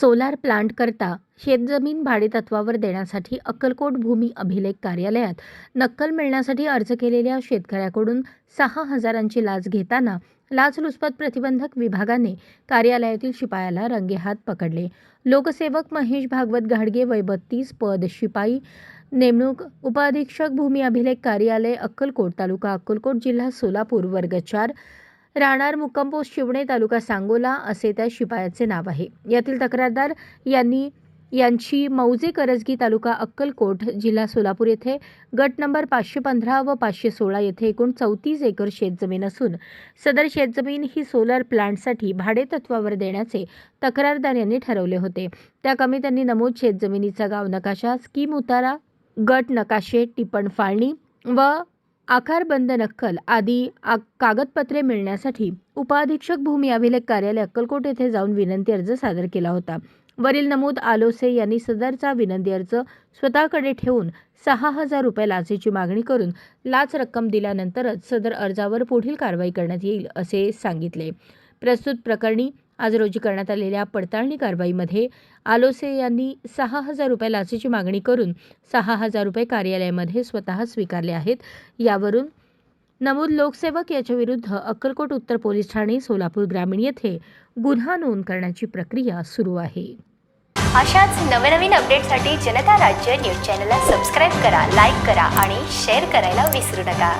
Solar plant करता शेतजमीन भाडेतत्वावर देण्यासाठी अक्कलकोट भूमी अभिलेख कार्यालयात नक्कल मिळण्यासाठी अर्ज केलेल्या शेतकऱ्याकडून सहा हजारांची लाच घेताना लाचलुचपत प्रतिबंधक विभागाने कार्यालयातील शिपायाला रंगेहात पकडले. लोकसेवक महेश भागवत घाडगे वय बत्तीस पद शिपाई नेमणूक उपअधीक्षक भूमी अभिलेख कार्यालय अक्कलकोट तालुका अक्कलकोट जिल्हा सोलापूर वर्ग चार राहणार मुक्कामपोस्ट शिवणे तालुका सांगोला असे त्या शिपायाचे नाव आहे. यातील तक्रारदार यांनी यांची मौजे करजगी तालुका अक्कलकोट जिल्हा सोलापूर येथे गट नंबर पाचशे पंधरा व पाचशे सोळा येथे एकूण चौतीस एकर शेतजमीन असून सदर शेतजमीन ही सोलर प्लांटसाठी भाडेतत्वावर देण्याचे तक्रारदार यांनी ठरवले होते. त्या कमी त्यांनी नमूद शेतजमिनीचा गाव नकाशा स्कीम उतारा गट नकाशे टिपण फाळणी व आकारबंद नक्कल आदी आ- कागदपत्रे मिळण्यासाठी उपअधीक्षक भूमी अभिलेख कार्यालय अक्कलकोट येथे जाऊन विनंती अर्ज सादर केला होता. वरील नमूद आलोसे यांनी सदरचा विनंती अर्ज स्वतःकडे ठेवून सहा हजार रुपये लाचेची मागणी करून लाच रक्कम दिल्यानंतरच सदर अर्जावर पुढील कारवाई करण्यात येईल असे सांगितले. प्रस्तुत प्रकरणी आज रोजी करण्यात आलेल्या पडताळणी कारवाईमध्ये आलोसे यांनी सहा हजार रुपये लाचेची मागणी करून सहा हजार रुपये कार्यालयामध्ये स्वतः स्वीकारले आहेत. यावरून नमूद लोकसेवक याच्या विरुद्ध अक्कलकोट उत्तर पोलीस ठाणे सोलापूर ग्रामीण येथे गुन्हा नोंद करण्याची प्रक्रिया सुरू आहे. अशाच नवनवीन अपडेटसाठी जनता राज्य न्यूज चॅनलला सबस्क्राईब करा लाईक करा आणि शेअर करायला विसरू नका.